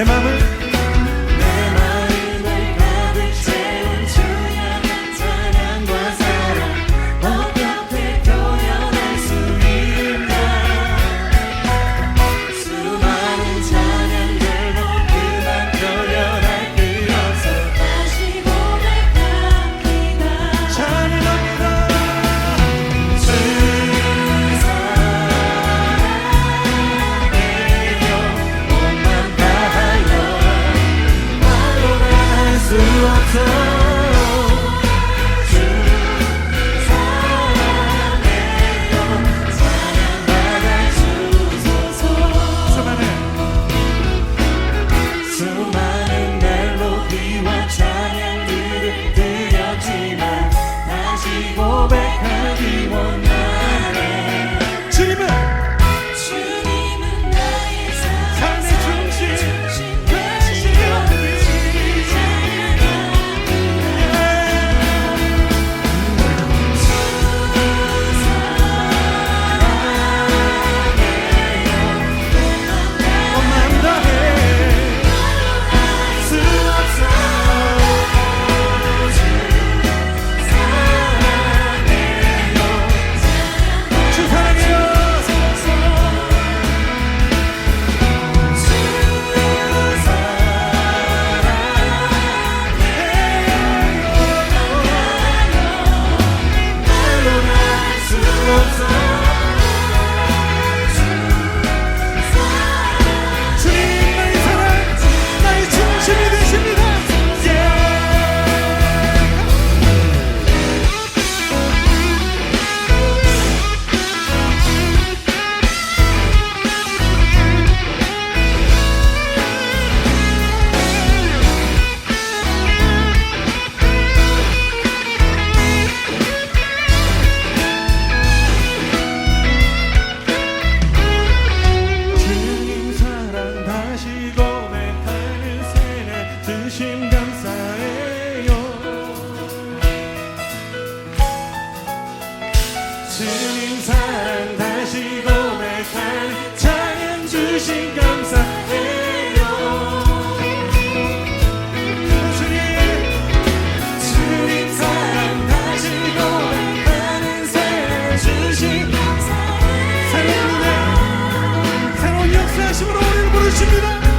내 마음을 He will not. 역사하시 새로운 은혜 새로운 역사하심으로 우리를 부르십니다.